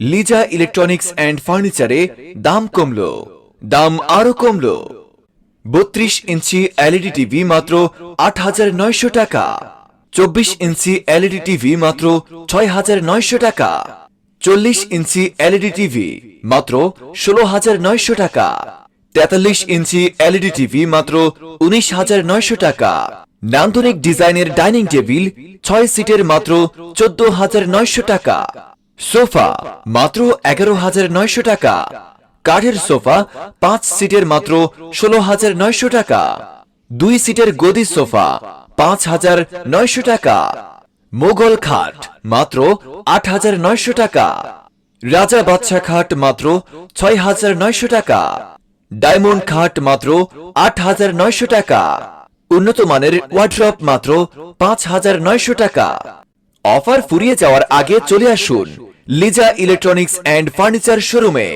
Liza electronics and ফার্নিচারে দাম কমলো। দাম আরও কমলো। বত্রিশ ইঞ্চি এলইডি টিভি মাত্র আট হাজার নয়শো টাকা। চব্বিশ ইঞ্চি এলইডি টিভি মাত্র ছয় হাজার নয়শো টাকা। চল্লিশ ইঞ্চি এলইডি টিভি মাত্র ষোলো হাজার নয়শো টাকা। তেতাল্লিশ ইঞ্চি এলইডি টিভি মাত্র উনিশ হাজার নয়শো টাকা। নান্দনিক ডিজাইনের ডাইনিং টেবিল ছয় সিটের মাত্র চোদ্দ হাজার নয়শো টাকা। সোফা, মাত্র এগারো হাজার নয়শো টাকা। কাঠের সোফা, পাঁচ সিটের মাত্র ষোলো হাজার নয়শো টাকা। দুই সিটের গদি সোফা, পাঁচ হাজার নয়শো টাকা। মোগল খাট, মাত্র আট হাজার নয়শো টাকা। রাজা বাদশা খাট, মাত্র ছয় হাজার নয়শো টাকা। ডায়মন্ড খাট, মাত্র আট হাজার নয়শো টাকা। উন্নত মানের ওয়ার্ড্রপ, মাত্র পাঁচ হাজার নয়শো টাকা। অফার ফুরিয়ে যাওয়ার আগে চলে আসুন। লিজা ইলেকট্রনিক্স অ্যান্ড ফার্নিচার শোরুমে